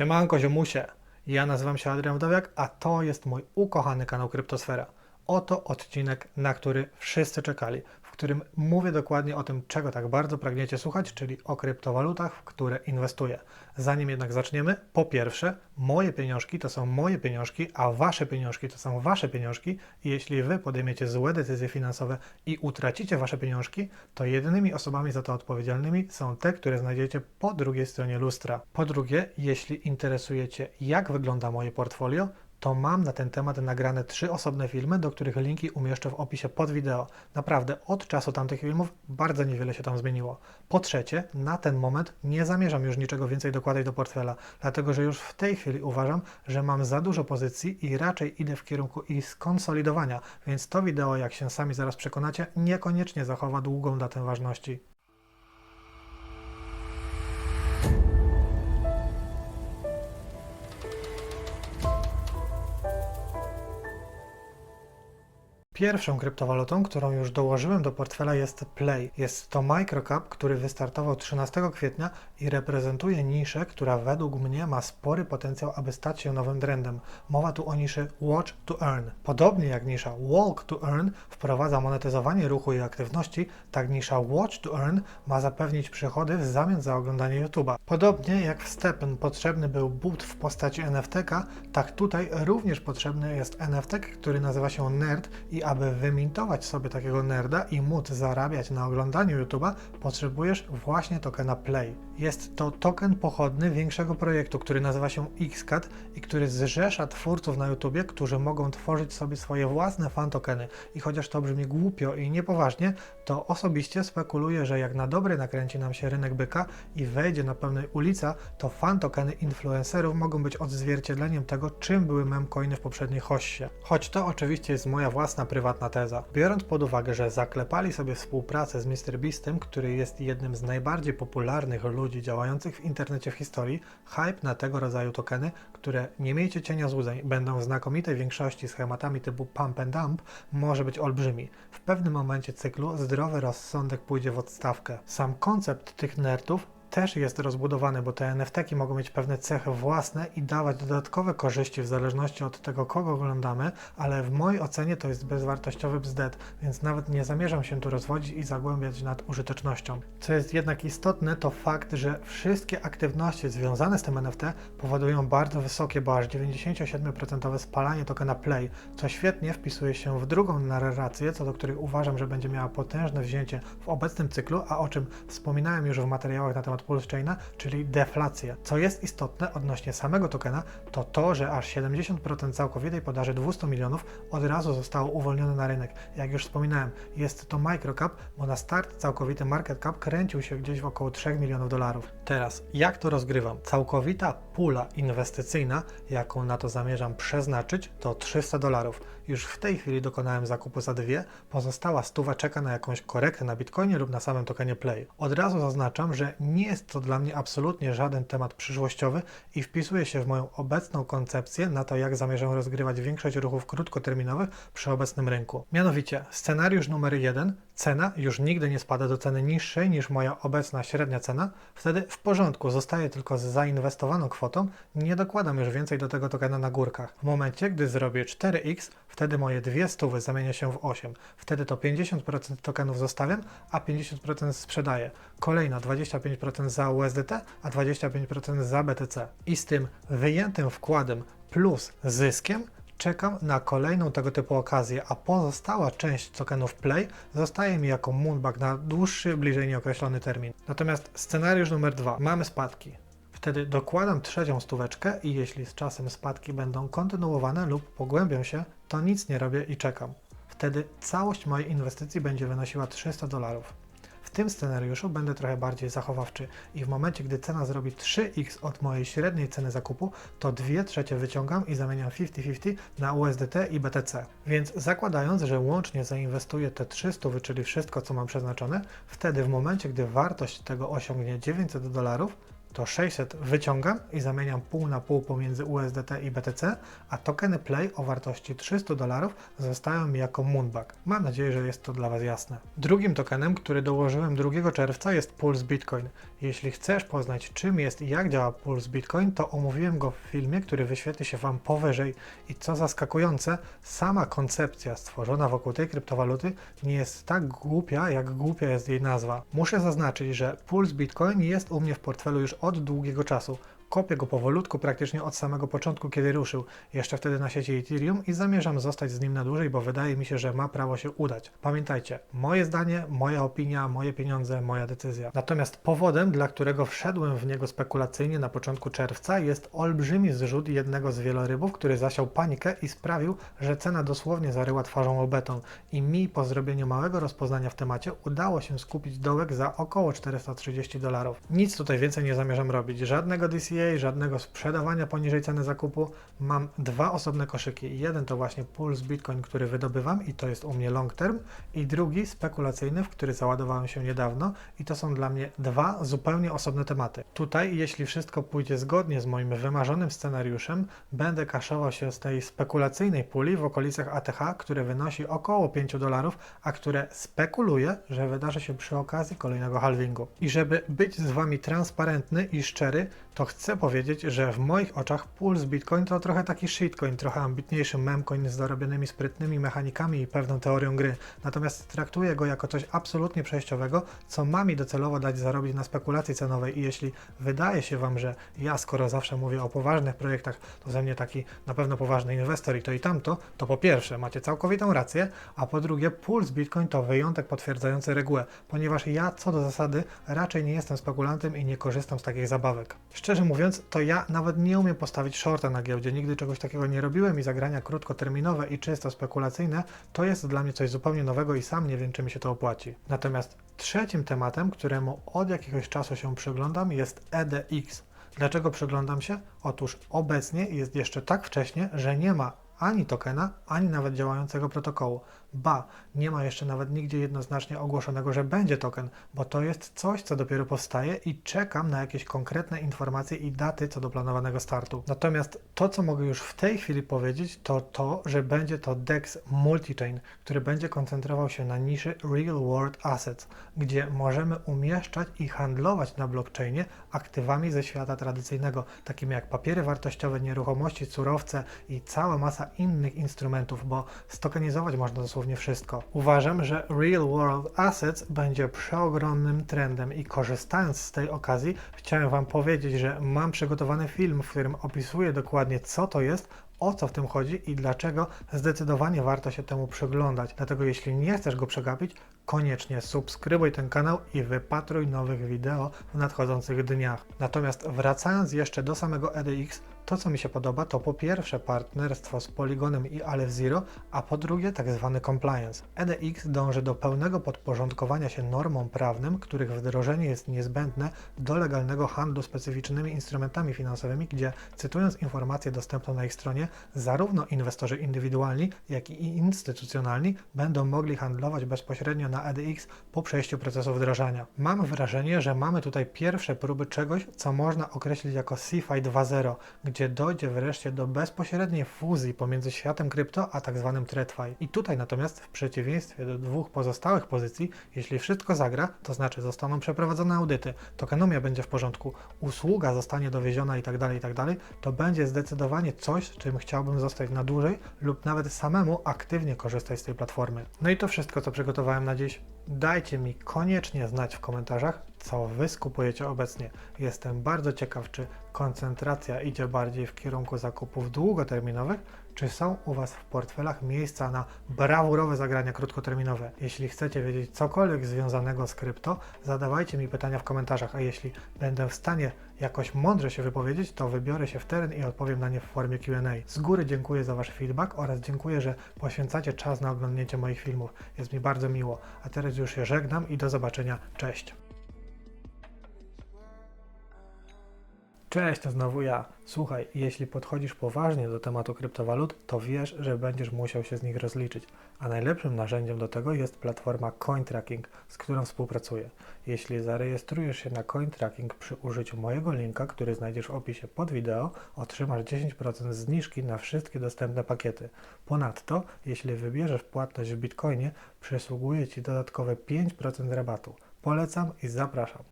Siemanko ziomusie, ja nazywam się Adrian Wdowiak, a to jest mój ukochany kanał Kryptosfera. Oto odcinek, na który wszyscy czekali, którym mówię dokładnie o tym, czego tak bardzo pragniecie słuchać, czyli o kryptowalutach, w które inwestuję. Zanim jednak zaczniemy, po pierwsze, moje pieniążki to są moje pieniążki, a wasze pieniążki to są wasze pieniążki jeśli wy podejmiecie złe decyzje finansowe i utracicie wasze pieniążki, to jedynymi osobami za to odpowiedzialnymi są te, które znajdziecie po drugiej stronie lustra. Po drugie, jeśli interesujecie, jak wygląda moje portfolio, to mam na ten temat nagrane trzy osobne filmy, do których linki umieszczę w opisie pod wideo. Naprawdę od czasu tamtych filmów bardzo niewiele się tam zmieniło. Po trzecie, na ten moment nie zamierzam już niczego więcej dokładać do portfela, dlatego że już w tej chwili uważam, że mam za dużo pozycji i raczej idę w kierunku ich skonsolidowania, więc to wideo, jak się sami zaraz przekonacie, niekoniecznie zachowa długą datę ważności. Pierwszą kryptowalutą, którą już dołożyłem do portfela jest Play. Jest to microcap, który wystartował 13 kwietnia i reprezentuje niszę, która według mnie ma spory potencjał, aby stać się nowym trendem. Mowa tu o niszy Watch to Earn. Podobnie jak nisza Walk to Earn wprowadza monetyzowanie ruchu i aktywności, tak nisza Watch to Earn ma zapewnić przychody w zamian za oglądanie YouTube'a. Podobnie jak w Stepen potrzebny był boot w postaci NFT-ka, tak tutaj również potrzebny jest NFT, który nazywa się Nerd i aby wymintować sobie takiego nerda i móc zarabiać na oglądaniu YouTube'a, potrzebujesz właśnie tokena Play. Jest to token pochodny większego projektu, który nazywa się Xcat i który zrzesza twórców na YouTubie, którzy mogą tworzyć sobie swoje własne fan tokeny. I chociaż to brzmi głupio i niepoważnie, to osobiście spekuluję, że jak na dobre nakręci nam się rynek byka i wejdzie na pełnej ulica, to fan tokeny influencerów mogą być odzwierciedleniem tego, czym były memcoiny w poprzedniej hoście. Choć to oczywiście jest moja własna prywatna teza. Biorąc pod uwagę, że zaklepali sobie współpracę z MrBeastem, który jest jednym z najbardziej popularnych ludzi działających w internecie w historii, hype na tego rodzaju tokeny, które nie miejcie cienia złudzeń, będą w znakomitej większości schematami typu pump and dump, może być olbrzymi. W pewnym momencie cyklu zdrowy rozsądek pójdzie w odstawkę. Sam koncept tych nerdów też jest rozbudowany, bo te NFT-ki mogą mieć pewne cechy własne i dawać dodatkowe korzyści w zależności od tego, kogo oglądamy, ale w mojej ocenie to jest bezwartościowy bzdet, więc nawet nie zamierzam się tu rozwodzić i zagłębiać nad użytecznością. Co jest jednak istotne, to fakt, że wszystkie aktywności związane z tym NFT powodują bardzo wysokie, bo aż 97% spalanie tokena Play, co świetnie wpisuje się w drugą narrację, co do której uważam, że będzie miała potężne wzięcie w obecnym cyklu, a o czym wspominałem już w materiałach na temat Pulse Chaina, czyli deflację. Co jest istotne odnośnie samego tokena, to to, że aż 70% całkowitej podaży 200 milionów od razu zostało uwolnione na rynek. Jak już wspominałem, jest to microcap, bo na start całkowity market cap kręcił się gdzieś w około 3 milionów dolarów. Teraz, jak to rozgrywam? Całkowita pula inwestycyjna, jaką na to zamierzam przeznaczyć, to 300 dolarów. Już w tej chwili dokonałem zakupu za dwie, pozostała stuwa czeka na jakąś korektę na Bitcoinie lub na samym tokenie Play. Od razu zaznaczam, że nie jest to dla mnie absolutnie żaden temat przyszłościowy i wpisuje się w moją obecną koncepcję na to, jak zamierzam rozgrywać większość ruchów krótkoterminowych przy obecnym rynku. Mianowicie, scenariusz numer jeden, cena już nigdy nie spada do ceny niższej niż moja obecna średnia cena, wtedy w porządku, zostaję tylko z zainwestowaną kwotą, nie dokładam już więcej do tego tokena na górkach. W momencie, gdy zrobię 4x, wtedy moje dwie stówy zamienia się w 8. Wtedy to 50% tokenów zostawiam, a 50% sprzedaję. Kolejna 25% za USDT, a 25% za BTC. I z tym wyjętym wkładem plus zyskiem czekam na kolejną tego typu okazję, a pozostała część tokenów Play zostaje mi jako moonbag na dłuższy, bliżej nieokreślony termin. Natomiast scenariusz numer dwa. Mamy spadki. Wtedy dokładam trzecią stóweczkę i jeśli z czasem spadki będą kontynuowane lub pogłębią się, to nic nie robię i czekam. Wtedy całość mojej inwestycji będzie wynosiła 300 dolarów. W tym scenariuszu będę trochę bardziej zachowawczy i w momencie, gdy cena zrobi 3x od mojej średniej ceny zakupu, to 2 trzecie wyciągam i zamieniam 50-50 na USDT i BTC. Więc zakładając, że łącznie zainwestuję te 300, czyli wszystko, co mam przeznaczone, wtedy w momencie, gdy wartość tego osiągnie 900 dolarów, to 600 wyciągam i zamieniam pół na pół pomiędzy USDT i BTC, a tokeny Play o wartości 300 dolarów zostają mi jako Moonbag. Mam nadzieję, że jest to dla Was jasne. Drugim tokenem, który dołożyłem 2 czerwca jest Pulse Bitcoin. Jeśli chcesz poznać czym jest i jak działa Pulse Bitcoin, to omówiłem go w filmie, który wyświetli się Wam powyżej i co zaskakujące, sama koncepcja stworzona wokół tej kryptowaluty nie jest tak głupia, jak głupia jest jej nazwa. Muszę zaznaczyć, że Pulse Bitcoin jest u mnie w portfelu już od długiego czasu. Kopię go powolutku, praktycznie od samego początku, kiedy ruszył, jeszcze wtedy na sieci Ethereum i zamierzam zostać z nim na dłużej, bo wydaje mi się, że ma prawo się udać. Pamiętajcie, moje zdanie, moja opinia, moje pieniądze, moja decyzja. Natomiast powodem, dla którego wszedłem w niego spekulacyjnie na początku czerwca jest olbrzymi zrzut jednego z wielorybów, który zasiał panikę i sprawił, że cena dosłownie zaryła twarzą o beton i mi po zrobieniu małego rozpoznania w temacie udało się skupić dołek za około 430 dolarów. Nic tutaj więcej nie zamierzam robić, żadnego DCA, żadnego sprzedawania poniżej ceny zakupu. Mam dwa osobne koszyki. Jeden to właśnie Pulse Bitcoin, który wydobywam i to jest u mnie long term i drugi spekulacyjny, w który załadowałem się niedawno i to są dla mnie dwa zupełnie osobne tematy. Tutaj, jeśli wszystko pójdzie zgodnie z moim wymarzonym scenariuszem, będę kaszował się z tej spekulacyjnej puli w okolicach ATH, które wynosi około 5 dolarów, a które spekuluje, że wydarzy się przy okazji kolejnego halvingu. I żeby być z Wami transparentny i szczery, to chcę powiedzieć, że w moich oczach Pulse Bitcoin to trochę taki shitcoin, trochę ambitniejszy memcoin z dorobionymi sprytnymi mechanikami i pewną teorią gry. Natomiast traktuję go jako coś absolutnie przejściowego, co ma mi docelowo dać zarobić na spekulacji cenowej i jeśli wydaje się Wam, że ja skoro zawsze mówię o poważnych projektach, to ze mnie taki na pewno poważny inwestor i to i tamto, to po pierwsze macie całkowitą rację, a po drugie Pulse Bitcoin to wyjątek potwierdzający regułę, ponieważ ja co do zasady raczej nie jestem spekulantem i nie korzystam z takich zabawek. Szczerze mówiąc, to ja nawet nie umiem postawić shorta na giełdzie, nigdy czegoś takiego nie robiłem i zagrania krótkoterminowe i czysto spekulacyjne to jest dla mnie coś zupełnie nowego i sam nie wiem, czy mi się to opłaci. Natomiast trzecim tematem, któremu od jakiegoś czasu się przyglądam jest EDX. Dlaczego przyglądam się? Otóż obecnie jest jeszcze tak wcześnie, że nie ma ani tokena, ani nawet działającego protokołu. Ba, nie ma jeszcze nawet nigdzie jednoznacznie ogłoszonego, że będzie token, bo to jest coś, co dopiero powstaje i czekam na jakieś konkretne informacje i daty co do planowanego startu. Natomiast to, co mogę już w tej chwili powiedzieć, to to, że będzie to DEX Multichain, który będzie koncentrował się na niszy Real World Assets, gdzie możemy umieszczać i handlować na blockchainie aktywami ze świata tradycyjnego, takimi jak papiery wartościowe, nieruchomości, surowce i cała masa innych instrumentów, bo stokenizować można dosłownie wszystko. Uważam, że Real World Assets będzie przeogromnym trendem i korzystając z tej okazji chciałem Wam powiedzieć, że mam przygotowany film, w którym opisuję dokładnie co to jest, o co w tym chodzi i dlaczego zdecydowanie warto się temu przyglądać. Dlatego jeśli nie chcesz go przegapić, koniecznie subskrybuj ten kanał i wypatruj nowych wideo w nadchodzących dniach. Natomiast wracając jeszcze do samego EDX, to, co mi się podoba, to po pierwsze partnerstwo z Polygonem i Aleph Zero, a po drugie tak zwany compliance. EDX dąży do pełnego podporządkowania się normom prawnym, których wdrożenie jest niezbędne do legalnego handlu specyficznymi instrumentami finansowymi, gdzie, cytując informację dostępną na ich stronie, zarówno inwestorzy indywidualni, jak i instytucjonalni będą mogli handlować bezpośrednio na EDX po przejściu procesu wdrażania. Mam wrażenie, że mamy tutaj pierwsze próby czegoś, co można określić jako CFI 2.0, gdzie dojdzie wreszcie do bezpośredniej fuzji pomiędzy światem krypto a tak zwanym TradFi. I tutaj natomiast w przeciwieństwie do dwóch pozostałych pozycji, jeśli wszystko zagra, to znaczy zostaną przeprowadzone audyty, tokenomia będzie w porządku, usługa zostanie dowieziona i tak dalej, i tak to będzie zdecydowanie coś, czym chciałbym zostać na dłużej lub nawet samemu aktywnie korzystać z tej platformy. No i to wszystko, co przygotowałem na dziś. Dajcie mi koniecznie znać w komentarzach, co Wy skupujecie obecnie. Jestem bardzo ciekaw, czy koncentracja idzie bardziej w kierunku zakupów długoterminowych, czy są u Was w portfelach miejsca na brawurowe zagrania krótkoterminowe. Jeśli chcecie wiedzieć cokolwiek związanego z krypto, zadawajcie mi pytania w komentarzach, a jeśli będę w stanie jakoś mądrze się wypowiedzieć, to wybiorę się w teren i odpowiem na nie w formie Q&A. Z góry dziękuję za Wasz feedback oraz dziękuję, że poświęcacie czas na oglądnięcie moich filmów. Jest mi bardzo miło. A teraz już się żegnam i do zobaczenia. Cześć! Cześć, to znowu ja. Słuchaj, jeśli podchodzisz poważnie do tematu kryptowalut, to wiesz, że będziesz musiał się z nich rozliczyć. A najlepszym narzędziem do tego jest platforma CoinTracking, z którą współpracuję. Jeśli zarejestrujesz się na CoinTracking przy użyciu mojego linka, który znajdziesz w opisie pod wideo, otrzymasz 10% zniżki na wszystkie dostępne pakiety. Ponadto, jeśli wybierzesz płatność w Bitcoinie, przysługuje Ci dodatkowe 5% rabatu. Polecam i zapraszam.